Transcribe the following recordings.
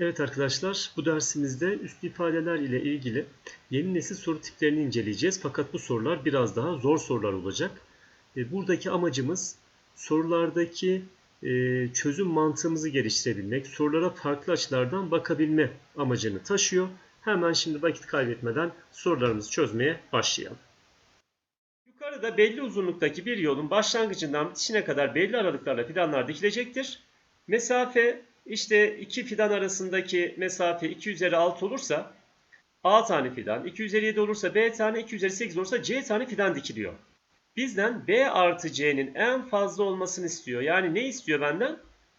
Evet arkadaşlar, bu dersimizde üst ifadeler ile ilgili yeni nesil soru tiplerini inceleyeceğiz. Fakat bu sorular biraz daha zor sorular olacak. E, Buradaki amacımız sorulardaki e, çözüm mantığımızı geliştirebilmek, sorulara farklı açılardan bakabilme amacını taşıyor. Hemen şimdi vakit kaybetmeden sorularımızı çözmeye başlayalım. Yukarıda belli uzunluktaki bir yolun başlangıcından bitişine kadar belli aralıklarla fidanlar dikilecektir. Mesafe işte iki fidan arasındaki mesafe 2 üzeri 6 olursa A tane fidan, 2 üzeri 7 olursa B tane, 2 üzeri 8 olursa C tane fidan dikiliyor. Bizden B artı C'nin en fazla olmasını istiyor. Yani ne istiyor benden?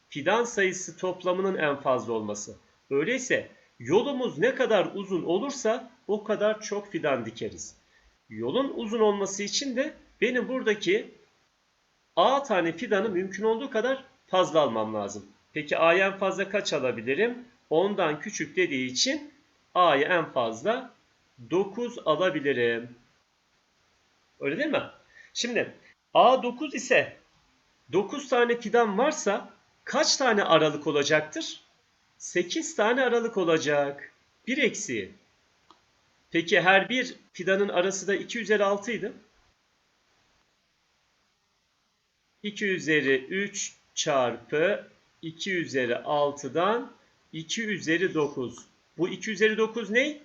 Fidan sayısı toplamının en fazla olması. Öyleyse yolumuz ne kadar uzun olursa o kadar çok fidan dikeriz. Yolun uzun olması için de benim buradaki A tane fidanı mümkün olduğu kadar fazla almam lazım. Peki A'ya en fazla kaç alabilirim? 10'dan küçük dediği için A'ya en fazla 9 alabilirim. Öyle değil mi? Şimdi A 9 ise 9 tane fidan varsa kaç tane aralık olacaktır? 8 tane aralık olacak. Bir eksiği. Peki her bir fidanın arası da 2 üzeri 6 idi. 2 üzeri 3 çarpı 2 üzeri 6'dan 2 üzeri 9. Bu 2 üzeri 9 ne?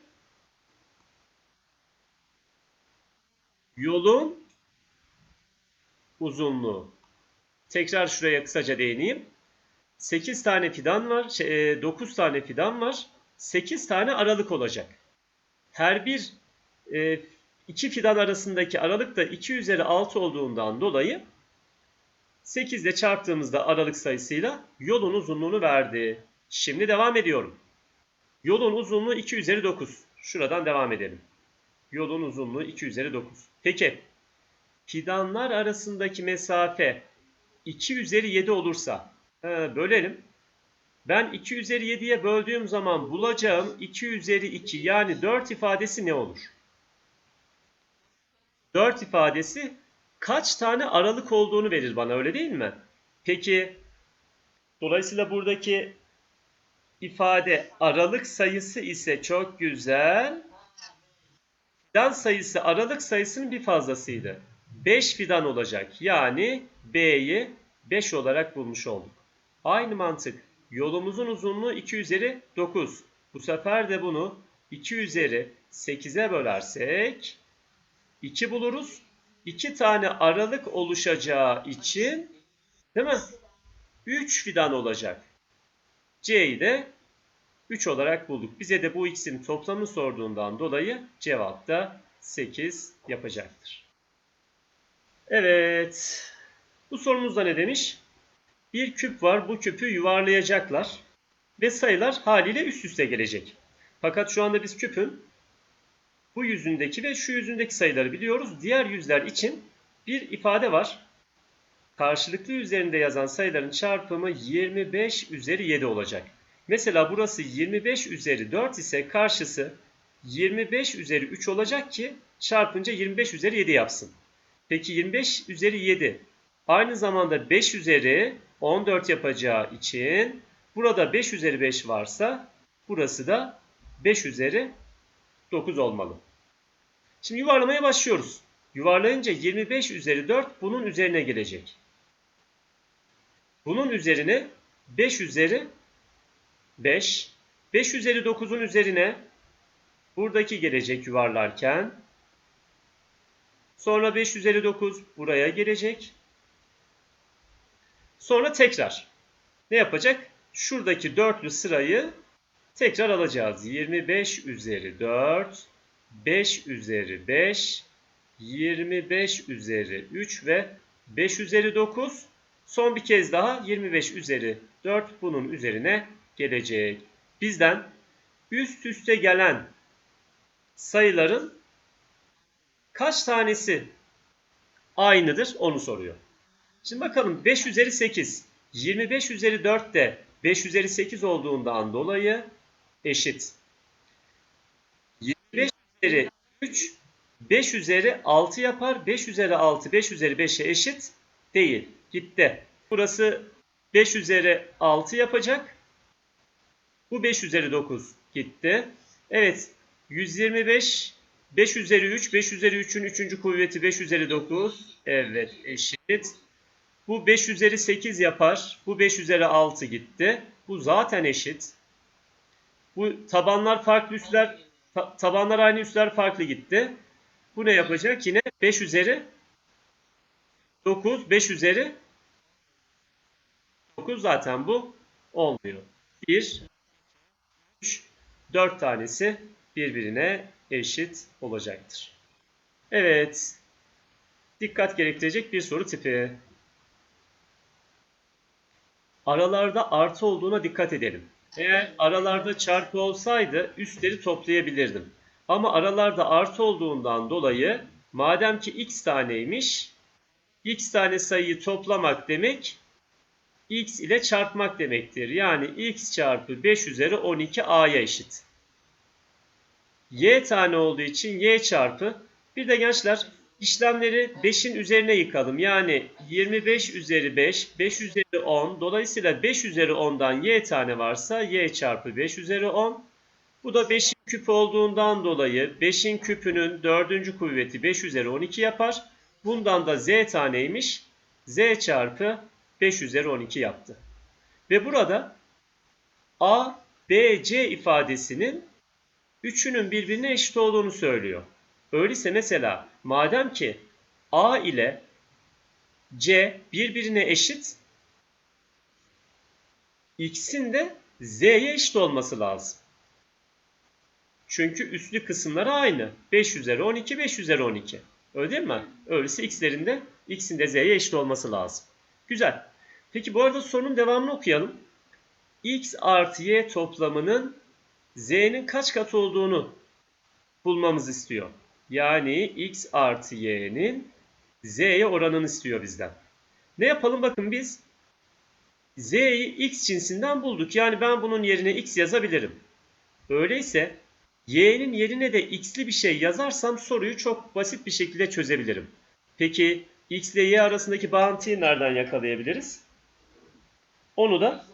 Yolun uzunluğu. Tekrar şuraya kısaca değineyim. 8 tane fidan var, şey, 9 tane fidan var. 8 tane aralık olacak. Her bir e, iki fidan arasındaki aralık da 2 üzeri 6 olduğundan dolayı 8 ile çarptığımızda aralık sayısıyla yolun uzunluğunu verdi. Şimdi devam ediyorum. Yolun uzunluğu 2 üzeri 9. Şuradan devam edelim. Yolun uzunluğu 2 üzeri 9. Peki fidanlar arasındaki mesafe 2 üzeri 7 olursa he, bölelim. Ben 2 üzeri 7'ye böldüğüm zaman bulacağım 2 üzeri 2 yani 4 ifadesi ne olur? 4 ifadesi kaç tane aralık olduğunu verir bana öyle değil mi? Peki dolayısıyla buradaki ifade aralık sayısı ise çok güzel. Fidan sayısı aralık sayısının bir fazlasıydı. 5 fidan olacak. Yani B'yi 5 olarak bulmuş olduk. Aynı mantık. Yolumuzun uzunluğu 2 üzeri 9. Bu sefer de bunu 2 üzeri 8'e bölersek 2 buluruz. 2 tane aralık oluşacağı için değil mi? 3 fidan olacak. C'yi de 3 olarak bulduk. Bize de bu ikisinin toplamını sorduğundan dolayı cevap da 8 yapacaktır. Evet. Bu sorumuzda ne demiş? Bir küp var. Bu küpü yuvarlayacaklar. Ve sayılar haliyle üst üste gelecek. Fakat şu anda biz küpün bu yüzündeki ve şu yüzündeki sayıları biliyoruz. Diğer yüzler için bir ifade var. Karşılıklı üzerinde yazan sayıların çarpımı 25 üzeri 7 olacak. Mesela burası 25 üzeri 4 ise karşısı 25 üzeri 3 olacak ki çarpınca 25 üzeri 7 yapsın. Peki 25 üzeri 7 aynı zamanda 5 üzeri 14 yapacağı için burada 5 üzeri 5 varsa burası da 5 üzeri 9 olmalı. Şimdi yuvarlamaya başlıyoruz. Yuvarlayınca 25 üzeri 4 bunun üzerine gelecek. Bunun üzerine 5 üzeri 5. 5 üzeri 9'un üzerine buradaki gelecek yuvarlarken. Sonra 5 üzeri 9 buraya gelecek. Sonra tekrar ne yapacak? Şuradaki dörtlü sırayı tekrar alacağız. 25 üzeri 4, 5 üzeri 5, 25 üzeri 3 ve 5 üzeri 9. Son bir kez daha 25 üzeri 4 bunun üzerine gelecek. Bizden üst üste gelen sayıların kaç tanesi aynıdır onu soruyor. Şimdi bakalım 5 üzeri 8. 25 üzeri 4 de 5 üzeri 8 olduğundan dolayı eşit. 25 üzeri 3 5 üzeri 6 yapar. 5 üzeri 6 5 üzeri 5'e eşit değil. Gitti. Burası 5 üzeri 6 yapacak. Bu 5 üzeri 9 gitti. Evet 125 5 üzeri 3 5 üzeri 3'ün 3. kuvveti 5 üzeri 9. Evet eşit. Bu 5 üzeri 8 yapar. Bu 5 üzeri 6 gitti. Bu zaten eşit. Bu tabanlar farklı üstler ta- tabanlar aynı üstler farklı gitti. Bu ne yapacak? Yine 5 üzeri 9 5 üzeri 9 zaten bu olmuyor. 1 3 4 tanesi birbirine eşit olacaktır. Evet. Dikkat gerektirecek bir soru tipi. Aralarda artı olduğuna dikkat edelim. Eğer aralarda çarpı olsaydı üstleri toplayabilirdim. Ama aralarda artı olduğundan dolayı madem ki x taneymiş, x tane sayıyı toplamak demek x ile çarpmak demektir. Yani x çarpı 5 üzeri 12 a'ya eşit. y tane olduğu için y çarpı bir de gençler işlemleri 5'in üzerine yıkalım. Yani 25 üzeri 5, 5 üzeri 10. Dolayısıyla 5 üzeri 10'dan y tane varsa y çarpı 5 üzeri 10. Bu da 5'in küpü olduğundan dolayı 5'in küpünün 4. kuvveti 5 üzeri 12 yapar. Bundan da z taneymiş. z çarpı 5 üzeri 12 yaptı. Ve burada a, b, c ifadesinin üçünün birbirine eşit olduğunu söylüyor. Öyleyse mesela madem ki a ile c birbirine eşit x'in de z'ye eşit olması lazım. Çünkü üslü kısımları aynı. 5 üzeri 12, 5 üzeri 12. Öyle değil mi? Öyleyse x'lerin de x'in de z'ye eşit olması lazım. Güzel. Peki bu arada sorunun devamını okuyalım. x artı y toplamının z'nin kaç katı olduğunu bulmamızı istiyor. Yani x artı y'nin z'ye oranını istiyor bizden. Ne yapalım bakın biz z'yi x cinsinden bulduk. Yani ben bunun yerine x yazabilirim. Öyleyse y'nin yerine de x'li bir şey yazarsam soruyu çok basit bir şekilde çözebilirim. Peki x ile y arasındaki bağıntıyı nereden yakalayabiliriz? Onu da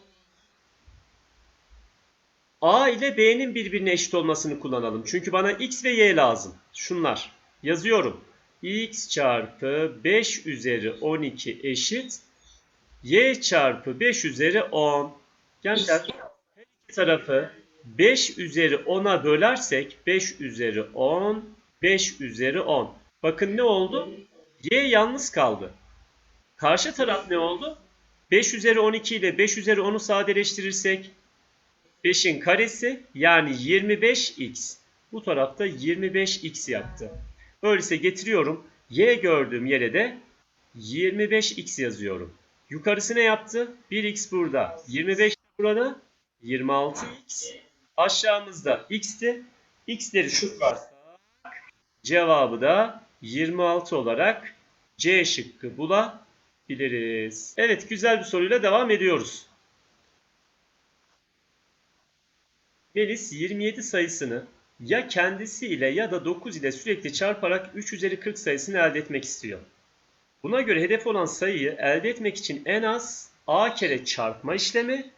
a ile b'nin birbirine eşit olmasını kullanalım. Çünkü bana x ve y lazım. Şunlar. Yazıyorum. x çarpı 5 üzeri 12 eşit y çarpı 5 üzeri 10. Gençler her iki tarafı 5 üzeri 10'a bölersek 5 üzeri 10, 5 üzeri 10. Bakın ne oldu? Y yalnız kaldı. Karşı taraf ne oldu? 5 üzeri 12 ile 5 üzeri 10'u sadeleştirirsek 5'in karesi yani 25x. Bu tarafta 25x yaptı. Öyleyse getiriyorum. Y gördüğüm yere de 25x yazıyorum. Yukarısı ne yaptı? 1x burada. 25 burada. 26x. Aşağımızda x'ti. x'leri şutlarsak cevabı da 26 olarak C şıkkı bulabiliriz. Evet güzel bir soruyla devam ediyoruz. Melis 27 sayısını ya kendisiyle ya da 9 ile sürekli çarparak 3 üzeri 40 sayısını elde etmek istiyor. Buna göre hedef olan sayıyı elde etmek için en az a kere çarpma işlemi,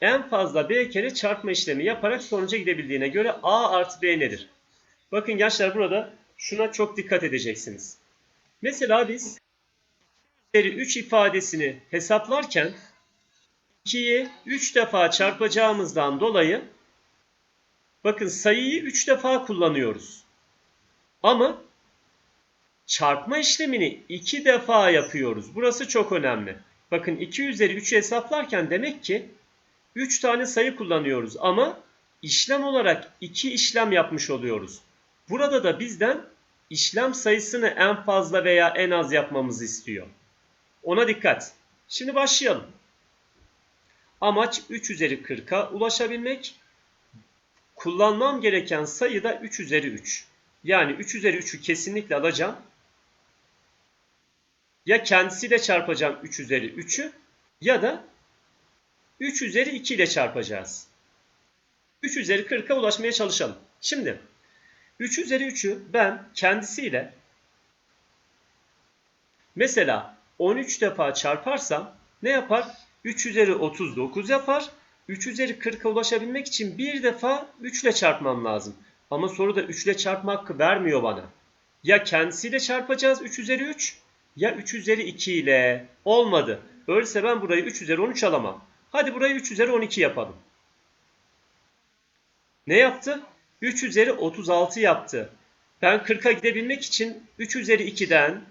en fazla b kere çarpma işlemi yaparak sonuca gidebildiğine göre a artı b nedir? Bakın gençler burada şuna çok dikkat edeceksiniz. Mesela biz üzeri 3 ifadesini hesaplarken 2'yi 3 defa çarpacağımızdan dolayı bakın sayıyı 3 defa kullanıyoruz. Ama çarpma işlemini 2 defa yapıyoruz. Burası çok önemli. Bakın 2 üzeri 3'ü hesaplarken demek ki 3 tane sayı kullanıyoruz ama işlem olarak 2 işlem yapmış oluyoruz. Burada da bizden işlem sayısını en fazla veya en az yapmamızı istiyor. Ona dikkat. Şimdi başlayalım. Amaç 3 üzeri 40'a ulaşabilmek. Kullanmam gereken sayı da 3 üzeri 3. Yani 3 üzeri 3'ü kesinlikle alacağım. Ya kendisiyle çarpacağım 3 üzeri 3'ü ya da 3 üzeri 2 ile çarpacağız. 3 üzeri 40'a ulaşmaya çalışalım. Şimdi 3 üzeri 3'ü ben kendisiyle mesela 13 defa çarparsam ne yapar? 3 üzeri 39 yapar. 3 üzeri 40'a ulaşabilmek için bir defa 3 ile çarpmam lazım. Ama soruda 3 ile çarpma hakkı vermiyor bana. Ya kendisiyle çarpacağız 3 üzeri 3 ya 3 üzeri 2 ile. Olmadı. Öyleyse ben burayı 3 üzeri 13 alamam. Hadi burayı 3 üzeri 12 yapalım. Ne yaptı? 3 üzeri 36 yaptı. Ben 40'a gidebilmek için 3 üzeri 2'den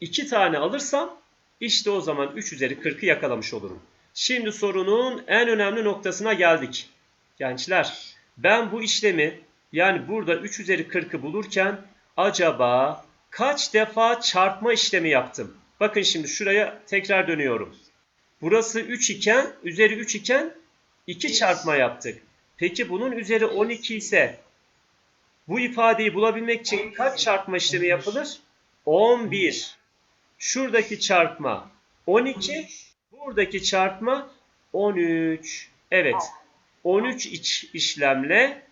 2 tane alırsam işte o zaman 3 üzeri 40'ı yakalamış olurum. Şimdi sorunun en önemli noktasına geldik. Gençler ben bu işlemi yani burada 3 üzeri 40'ı bulurken acaba kaç defa çarpma işlemi yaptım? Bakın şimdi şuraya tekrar dönüyorum. Burası 3 iken üzeri 3 iken 2 çarpma yaptık. Peki bunun üzeri 12 ise bu ifadeyi bulabilmek için kaç çarpma işlemi yapılır? 11. Şuradaki çarpma 12, buradaki çarpma 13. Evet. 13 iç işlemle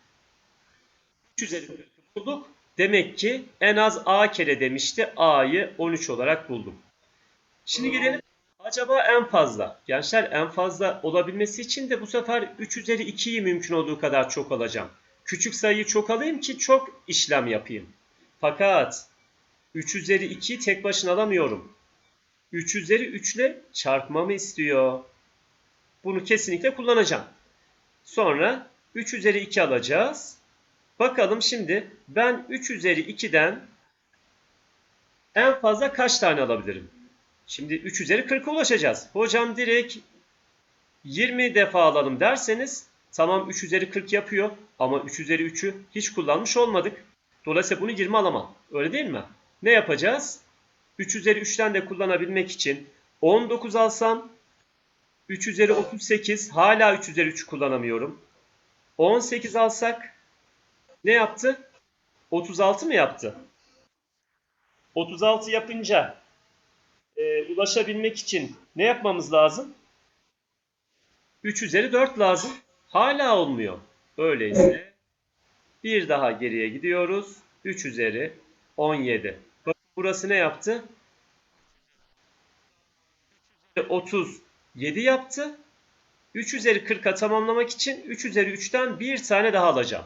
3 üzeri 40 bulduk. Demek ki en az A kere demişti. A'yı 13 olarak buldum. Şimdi gelelim acaba en fazla. Gençler en fazla olabilmesi için de bu sefer 3 üzeri 2'yi mümkün olduğu kadar çok alacağım. Küçük sayıyı çok alayım ki çok işlem yapayım. Fakat 3 üzeri 2'yi tek başına alamıyorum. 3 üzeri 3 ile çarpmamı istiyor. Bunu kesinlikle kullanacağım. Sonra 3 üzeri 2 alacağız. Bakalım şimdi ben 3 üzeri 2'den en fazla kaç tane alabilirim? Şimdi 3 üzeri 40'a ulaşacağız. Hocam direkt 20 defa alalım derseniz tamam 3 üzeri 40 yapıyor ama 3 üzeri 3'ü hiç kullanmış olmadık. Dolayısıyla bunu 20 alamam. Öyle değil mi? Ne yapacağız? 3 üzeri 3'ten de kullanabilmek için 19 alsam 3 üzeri 38 hala 3 üzeri 3'ü kullanamıyorum. 18 alsak ne yaptı? 36 mı yaptı? 36 yapınca e, ulaşabilmek için ne yapmamız lazım? 3 üzeri 4 lazım. Hala olmuyor. Öyleyse bir daha geriye gidiyoruz. 3 üzeri 17. Burası ne yaptı? 37 yaptı. 3 üzeri 40'a tamamlamak için 3 üzeri 3'ten bir tane daha alacağım.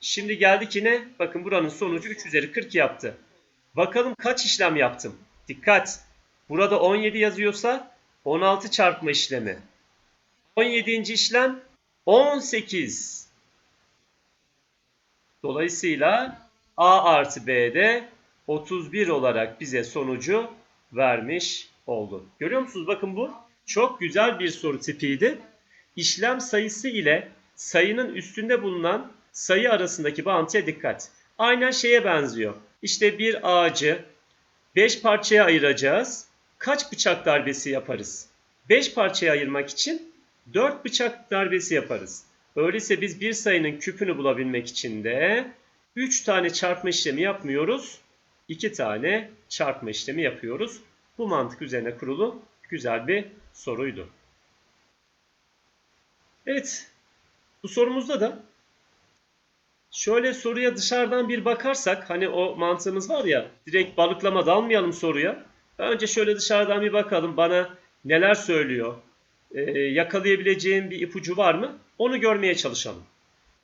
Şimdi geldik yine bakın buranın sonucu 3 üzeri 40 yaptı. Bakalım kaç işlem yaptım. Dikkat. Burada 17 yazıyorsa 16 çarpma işlemi. 17. işlem 18. Dolayısıyla A artı B'de 31 olarak bize sonucu vermiş oldu. Görüyor musunuz? Bakın bu çok güzel bir soru tipiydi. İşlem sayısı ile sayının üstünde bulunan sayı arasındaki bağıntıya dikkat. Aynen şeye benziyor. İşte bir ağacı 5 parçaya ayıracağız. Kaç bıçak darbesi yaparız? 5 parçaya ayırmak için 4 bıçak darbesi yaparız. Öyleyse biz bir sayının küpünü bulabilmek için de 3 tane çarpma işlemi yapmıyoruz. 2 tane çarpma işlemi yapıyoruz. Bu mantık üzerine kurulu güzel bir soruydu. Evet. Bu sorumuzda da şöyle soruya dışarıdan bir bakarsak hani o mantığımız var ya direkt balıklama dalmayalım soruya. Önce şöyle dışarıdan bir bakalım bana neler söylüyor. Ee, yakalayabileceğim bir ipucu var mı? Onu görmeye çalışalım.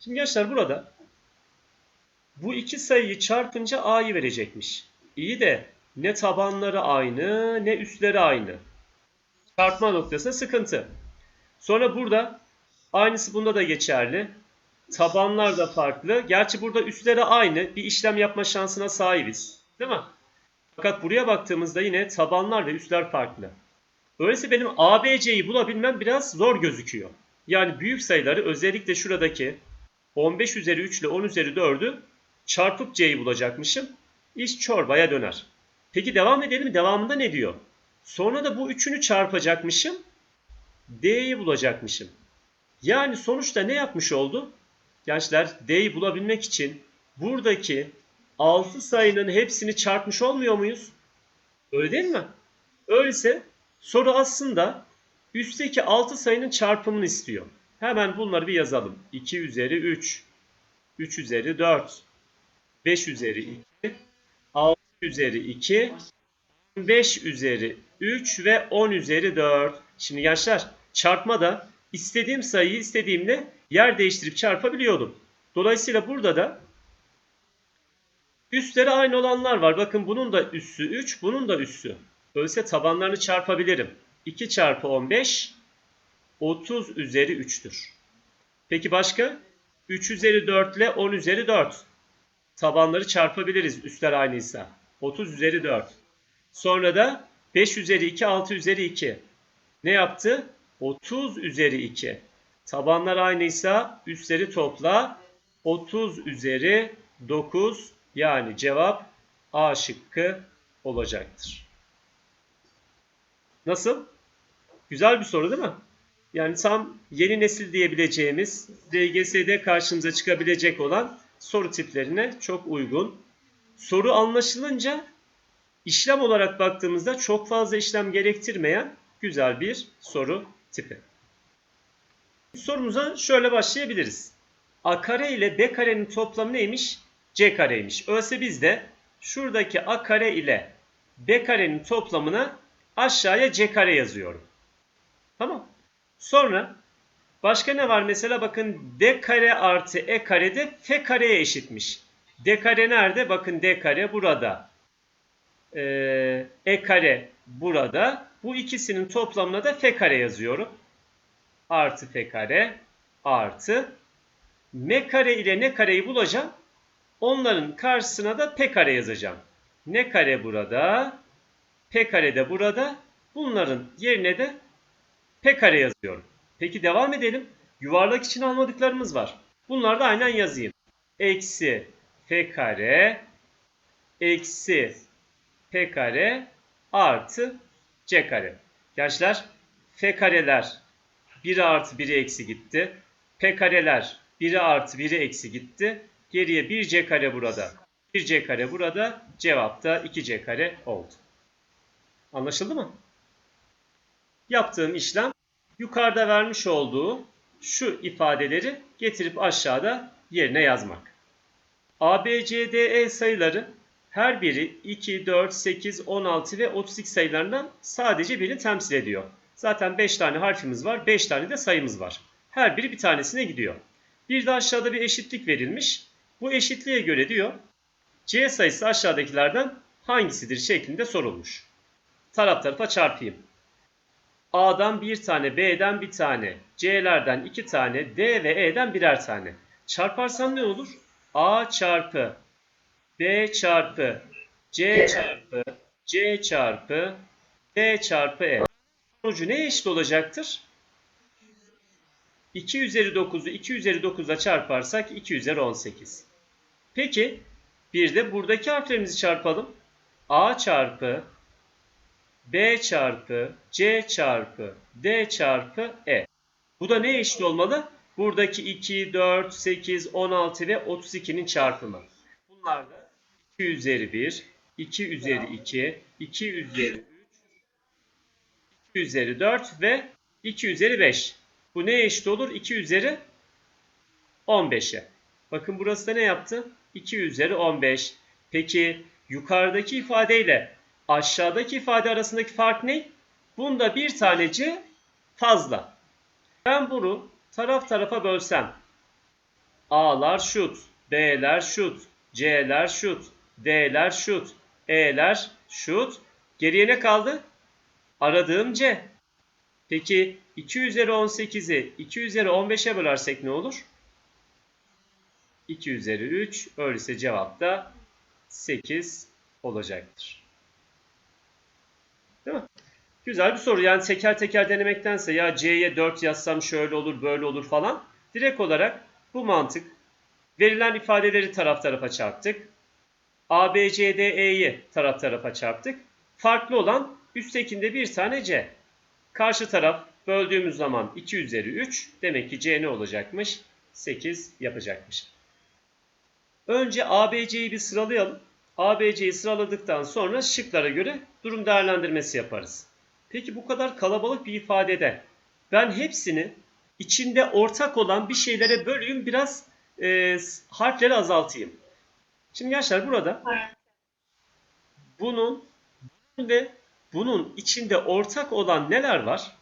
Şimdi gençler burada bu iki sayıyı çarpınca a'yı verecekmiş. İyi de ne tabanları aynı ne üstleri aynı. Çarpma noktası sıkıntı. Sonra burada aynısı bunda da geçerli. Tabanlar da farklı. Gerçi burada üstleri aynı. Bir işlem yapma şansına sahibiz. Değil mi? Fakat buraya baktığımızda yine tabanlar ve üstler farklı. Öyleyse benim ABC'yi bulabilmem biraz zor gözüküyor. Yani büyük sayıları özellikle şuradaki 15 üzeri 3 ile 10 üzeri 4'ü çarpıp C'yi bulacakmışım. İş çorbaya döner. Peki devam edelim. Devamında ne diyor? Sonra da bu üçünü çarpacakmışım. D'yi bulacakmışım. Yani sonuçta ne yapmış oldu? Gençler D'yi bulabilmek için buradaki 6 sayının hepsini çarpmış olmuyor muyuz? Öyle değil mi? Öyleyse soru aslında üstteki 6 sayının çarpımını istiyor. Hemen bunları bir yazalım. 2 üzeri 3, 3 üzeri 4, 5 üzeri 2, 6 üzeri 2, 5 üzeri 3 ve 10 üzeri 4. Şimdi gençler çarpmada istediğim sayıyı istediğimle yer değiştirip çarpabiliyordum. Dolayısıyla burada da üstleri aynı olanlar var. Bakın bunun da üssü 3, bunun da üssü. Öyleyse tabanlarını çarpabilirim. 2 çarpı 15 30 üzeri 3'tür. Peki başka? 3 üzeri 4 ile 10 üzeri 4. Tabanları çarpabiliriz üstler aynıysa. 30 üzeri 4. Sonra da 5 üzeri 2, 6 üzeri 2. Ne yaptı? 30 üzeri 2. Tabanlar aynıysa üstleri topla. 30 üzeri 9 yani cevap A şıkkı olacaktır. Nasıl? Güzel bir soru değil mi? Yani tam yeni nesil diyebileceğimiz DGS'de karşımıza çıkabilecek olan soru tiplerine çok uygun. Soru anlaşılınca işlem olarak baktığımızda çok fazla işlem gerektirmeyen güzel bir soru tipi. Sorumuza şöyle başlayabiliriz. A kare ile B karenin toplamı neymiş? C kareymiş. Öyleyse biz de şuradaki A kare ile B karenin toplamına aşağıya C kare yazıyorum. Tamam. Sonra başka ne var mesela bakın D kare artı E kare de F kareye eşitmiş. D kare nerede? Bakın D kare burada. Ee, E kare burada. Bu ikisinin toplamına da F kare yazıyorum. Artı F kare artı M kare ile N kareyi bulacağım. Onların karşısına da P kare yazacağım. N kare burada. P kare de burada. Bunların yerine de P kare yazıyorum. Peki devam edelim. Yuvarlak için almadıklarımız var. Bunları da aynen yazayım. Eksi F kare eksi P kare artı C kare. Gençler F kareler 1 artı 1'i eksi gitti. P kareler 1'i artı 1'i eksi gitti. Geriye 1 C kare burada. 1 C kare burada. Cevap da 2 C kare oldu. Anlaşıldı mı? Yaptığım işlem yukarıda vermiş olduğu şu ifadeleri getirip aşağıda yerine yazmak. A, B, C, D, E sayıları her biri 2, 4, 8, 16 ve 32 sayılarından sadece birini temsil ediyor. Zaten 5 tane harfimiz var, 5 tane de sayımız var. Her biri bir tanesine gidiyor. Bir de aşağıda bir eşitlik verilmiş. Bu eşitliğe göre diyor C sayısı aşağıdakilerden hangisidir şeklinde sorulmuş. Taraf tarafa çarpayım. A'dan bir tane, B'den bir tane, C'lerden iki tane, D ve E'den birer tane. Çarparsam ne olur? A çarpı B çarpı C çarpı C çarpı D çarpı E. Sonucu ne eşit olacaktır? 2 üzeri 9'u 2 üzeri 9'a çarparsak 2 üzeri 18. Peki bir de buradaki harflerimizi çarpalım. A çarpı B çarpı C çarpı D çarpı E. Bu da ne eşit olmalı? Buradaki 2, 4, 8, 16 ve 32'nin çarpımı. Bunlar da 2 üzeri 1, 2 üzeri 2, 2 üzeri 3, 2 üzeri 4 ve 2 üzeri 5. Bu neye eşit olur? 2 üzeri 15'e. Bakın burası da ne yaptı? 2 üzeri 15. Peki yukarıdaki ifadeyle aşağıdaki ifade arasındaki fark ne? Bunda bir taneci fazla. Ben bunu taraf tarafa bölsem. A'lar şut, B'ler şut, C'ler şut, D'ler şut, E'ler şut. Geriye ne kaldı? Aradığım C. Peki 2 üzeri 18'i 2 üzeri 15'e bölersek ne olur? 2 üzeri 3. Öyleyse cevap da 8 olacaktır. Değil mi? Güzel bir soru. Yani teker teker denemektense ya C'ye 4 yazsam şöyle olur böyle olur falan. Direkt olarak bu mantık. Verilen ifadeleri taraf tarafa çarptık. A, B, C, D, E'yi taraf tarafa çarptık. Farklı olan üsttekinde bir tane C. Karşı taraf böldüğümüz zaman 2 üzeri 3. Demek ki C ne olacakmış? 8 yapacakmış. Önce ABC'yi bir sıralayalım. ABC'yi sıraladıktan sonra şıklara göre durum değerlendirmesi yaparız. Peki bu kadar kalabalık bir ifadede ben hepsini içinde ortak olan bir şeylere böleyim biraz e, harfleri azaltayım. Şimdi gençler burada bunun ve bunun içinde ortak olan neler var?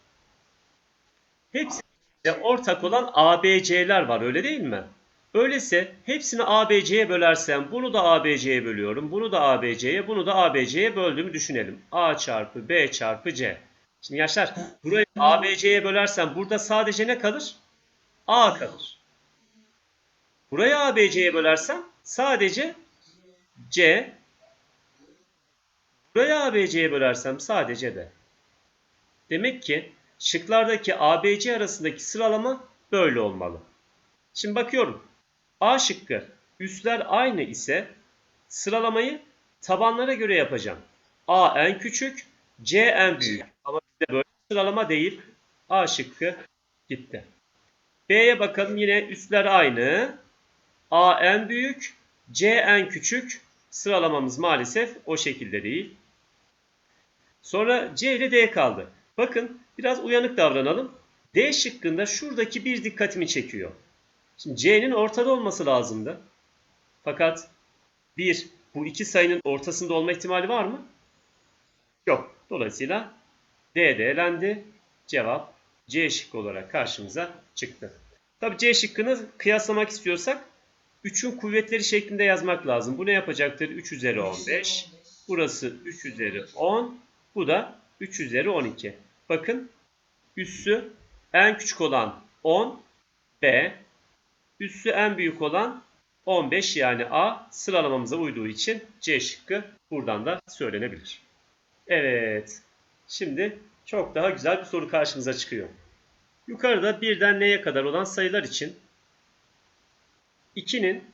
Hepsinde ortak olan ABC'ler var öyle değil mi? Öyleyse hepsini ABC'ye bölersem bunu da ABC'ye bölüyorum. Bunu da ABC'ye, bunu da ABC'ye böldüğümü düşünelim. A çarpı B çarpı C. Şimdi gençler burayı ABC'ye bölersem burada sadece ne kalır? A kalır. Burayı ABC'ye bölersem sadece C. Burayı ABC'ye bölersem sadece B. Demek ki şıklardaki ABC arasındaki sıralama böyle olmalı. Şimdi bakıyorum. A şıkkı üstler aynı ise sıralamayı tabanlara göre yapacağım. A en küçük, C en büyük. Ama bizde böyle sıralama değil. A şıkkı gitti. B'ye bakalım yine üstler aynı. A en büyük, C en küçük. Sıralamamız maalesef o şekilde değil. Sonra C ile D kaldı. Bakın biraz uyanık davranalım. D şıkkında şuradaki bir dikkatimi çekiyor. Şimdi C'nin ortada olması lazımdı. Fakat 1 bu iki sayının ortasında olma ihtimali var mı? Yok. Dolayısıyla D de elendi. Cevap C şıkkı olarak karşımıza çıktı. Tabii C şıkkını kıyaslamak istiyorsak 3'ün kuvvetleri şeklinde yazmak lazım. Bu ne yapacaktır? 3 üzeri 15. Burası 3 üzeri 10. Bu da 3 üzeri 12. Bakın üssü en küçük olan 10 B. Üssü en büyük olan 15 yani A sıralamamıza uyduğu için C şıkkı buradan da söylenebilir. Evet. Şimdi çok daha güzel bir soru karşımıza çıkıyor. Yukarıda birden neye kadar olan sayılar için 2'nin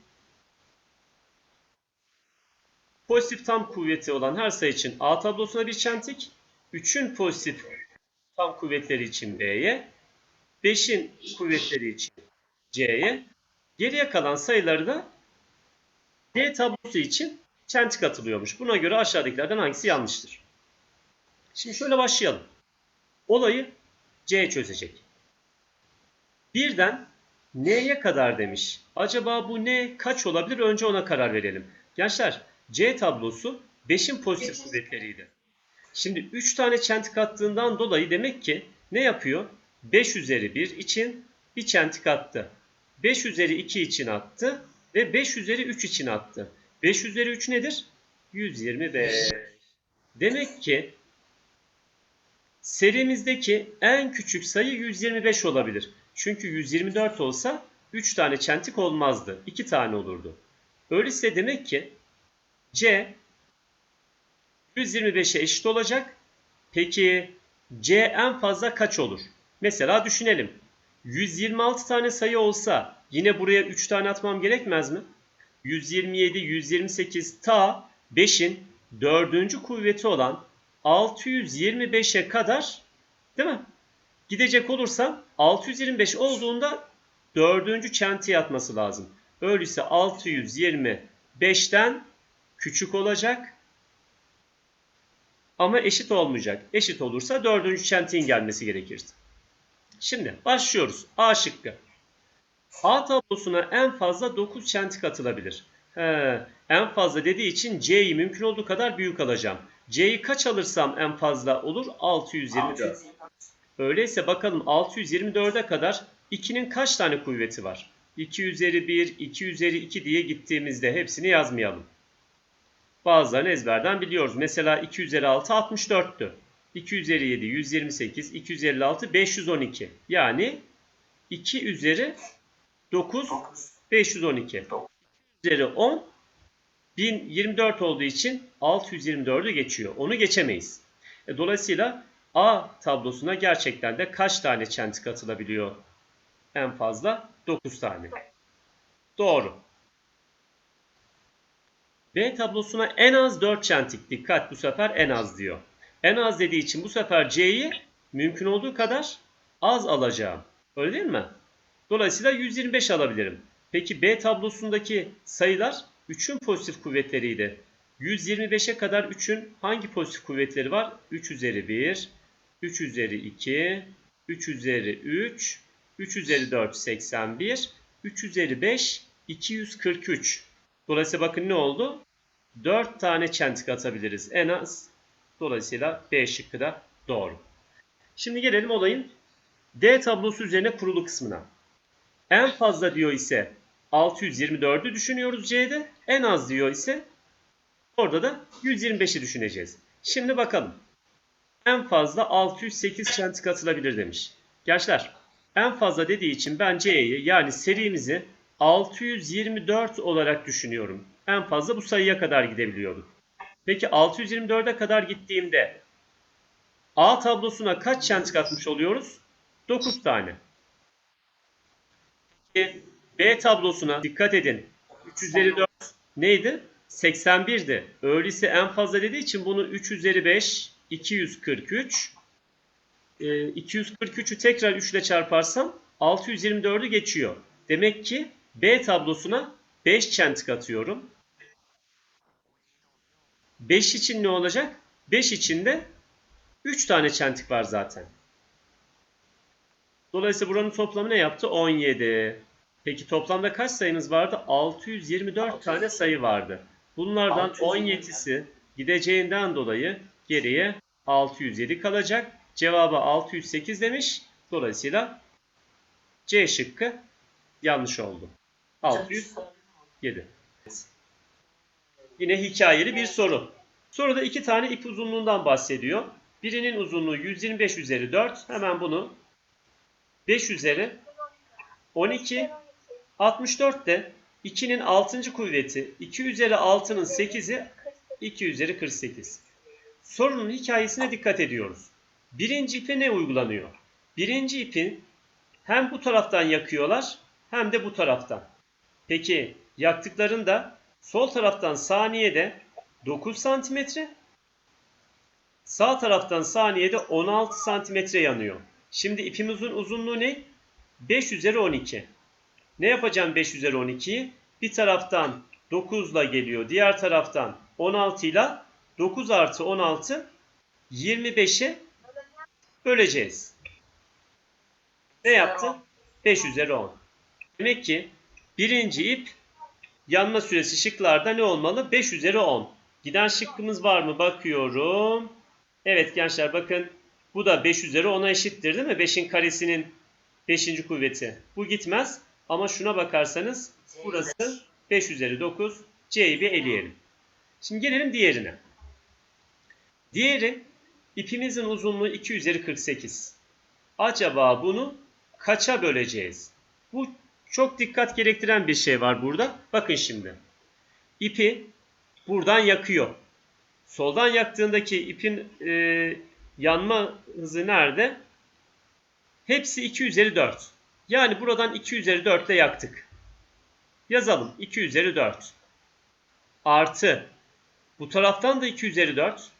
pozitif tam kuvveti olan her sayı için A tablosuna bir çentik, 3'ün pozitif tam kuvvetleri için B'ye, 5'in kuvvetleri için C'ye, geriye kalan sayıları da D tablosu için çentik atılıyormuş. Buna göre aşağıdakilerden hangisi yanlıştır? Şimdi şöyle başlayalım. Olayı C çözecek. Birden N'ye kadar demiş. Acaba bu ne kaç olabilir? Önce ona karar verelim. Gençler C tablosu 5'in pozitif kuvvetleriydi. Şimdi 3 tane çentik attığından dolayı demek ki ne yapıyor? 5 üzeri 1 için bir çentik attı. 5 üzeri 2 için attı ve 5 üzeri 3 için attı. 5 üzeri 3 nedir? 125. Demek ki serimizdeki en küçük sayı 125 olabilir. Çünkü 124 olsa 3 tane çentik olmazdı. 2 tane olurdu. Öyleyse demek ki C 125'e eşit olacak. Peki C en fazla kaç olur? Mesela düşünelim. 126 tane sayı olsa yine buraya 3 tane atmam gerekmez mi? 127, 128 ta 5'in 4. kuvveti olan 625'e kadar değil mi? Gidecek olursam 625 olduğunda 4. çentiye atması lazım. Öyleyse 625'ten küçük olacak ama eşit olmayacak. Eşit olursa 4. çentiğin gelmesi gerekirdi. Şimdi başlıyoruz. A şıkkı. A tablosuna en fazla 9 çentik atılabilir. He, en fazla dediği için C'yi mümkün olduğu kadar büyük alacağım. C'yi kaç alırsam en fazla olur? 624. Öyleyse bakalım 624'e kadar 2'nin kaç tane kuvveti var? 2 üzeri 1, 2 üzeri 2 diye gittiğimizde hepsini yazmayalım. Bazılarını ezberden biliyoruz. Mesela 2 üzeri 6 64'tü. 2 üzeri 7 128, 2 üzeri 6 512. Yani 2 üzeri 9 512. 2 üzeri 10 1024 olduğu için 624'ü geçiyor. Onu geçemeyiz. E, dolayısıyla A tablosuna gerçekten de kaç tane çentik atılabiliyor? En fazla 9 tane. Doğru. B tablosuna en az 4 çentik. Dikkat bu sefer en az diyor. En az dediği için bu sefer C'yi mümkün olduğu kadar az alacağım. Öyle değil mi? Dolayısıyla 125 alabilirim. Peki B tablosundaki sayılar 3'ün pozitif kuvvetleriydi. 125'e kadar 3'ün hangi pozitif kuvvetleri var? 3 üzeri 1, 3 üzeri 2, 3 üzeri 3, 3 üzeri 4 81, 3 üzeri 5 243. Dolayısıyla bakın ne oldu? 4 tane çentik atabiliriz en az. Dolayısıyla B şıkkı da doğru. Şimdi gelelim olayın D tablosu üzerine kurulu kısmına. En fazla diyor ise 624'ü düşünüyoruz C'de. En az diyor ise orada da 125'i düşüneceğiz. Şimdi bakalım. En fazla 608 çentik atılabilir demiş. Gençler en fazla dediği için ben C'yi yani serimizi 624 olarak düşünüyorum. En fazla bu sayıya kadar gidebiliyorduk. Peki 624'e kadar gittiğimde A tablosuna kaç çentik atmış oluyoruz? 9 tane. Peki, B tablosuna dikkat edin. 3 üzeri 4 neydi? 81'di. Öyleyse en fazla dediği için bunu 3 üzeri 5 243 e, 243'ü tekrar 3 ile çarparsam 624'ü geçiyor. Demek ki B tablosuna 5 çentik atıyorum. 5 için ne olacak? 5 için de 3 tane çentik var zaten. Dolayısıyla buranın toplamı ne yaptı? 17. Peki toplamda kaç sayımız vardı? 624 tane sayı vardı. Bunlardan 17'si gideceğinden dolayı geriye 607 kalacak. Cevabı 608 demiş. Dolayısıyla C şıkkı yanlış oldu. 607. Yine hikayeli bir soru. Soruda iki tane ip uzunluğundan bahsediyor. Birinin uzunluğu 125 üzeri 4. Hemen bunu 5 üzeri 12 64 de 2'nin 6. kuvveti 2 üzeri 6'nın 8'i 2 üzeri 48. Sorunun hikayesine dikkat ediyoruz. Birinci ipe ne uygulanıyor? Birinci ipin hem bu taraftan yakıyorlar hem de bu taraftan. Peki yaktıklarında sol taraftan saniyede 9 santimetre sağ taraftan saniyede 16 santimetre yanıyor. Şimdi ipimizin uzunluğu ne? 5 üzeri 12. Ne yapacağım 5 üzeri 12'yi? Bir taraftan 9 ile geliyor. Diğer taraftan 16 ile 9 artı 16 25'e böleceğiz. Ne yaptı? 5 üzeri 10. Demek ki birinci ip yanma süresi şıklarda ne olmalı? 5 üzeri 10. Giden şıkkımız var mı? Bakıyorum. Evet gençler bakın. Bu da 5 üzeri 10'a eşittir değil mi? 5'in karesinin 5. kuvveti. Bu gitmez. Ama şuna bakarsanız burası 5 üzeri 9. C'yi bir eleyelim. Şimdi gelelim diğerine. Diğeri ipimizin uzunluğu 2 üzeri 48. Acaba bunu kaça böleceğiz? Bu çok dikkat gerektiren bir şey var burada. Bakın şimdi. İpi buradan yakıyor. Soldan yaktığındaki ipin e, yanma hızı nerede? Hepsi 2 üzeri 4. Yani buradan 2 üzeri 4 ile yaktık. Yazalım. 2 üzeri 4. Artı. Bu taraftan da 2 üzeri 4.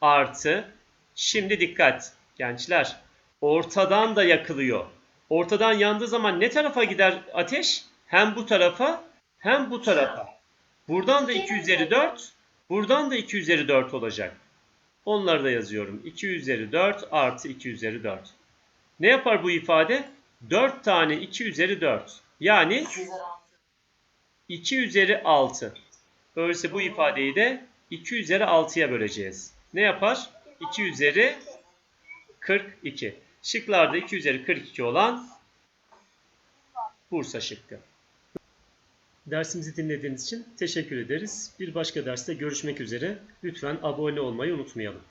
Artı. Şimdi dikkat gençler. Ortadan da yakılıyor. Ortadan yandığı zaman ne tarafa gider ateş? Hem bu tarafa hem bu tarafa. Buradan da 2 üzeri 4. Buradan da 2 üzeri 4 olacak. Onları da yazıyorum. 2 üzeri 4 artı 2 üzeri 4. Ne yapar bu ifade? 4 tane 2 üzeri 4. Yani 2 üzeri 6. Öyleyse bu ifadeyi de 2 üzeri 6'ya böleceğiz. Ne yapar? 2 üzeri 42. Şıklarda 2 üzeri 42 olan Bursa şıkkı. Dersimizi dinlediğiniz için teşekkür ederiz. Bir başka derste görüşmek üzere. Lütfen abone olmayı unutmayalım.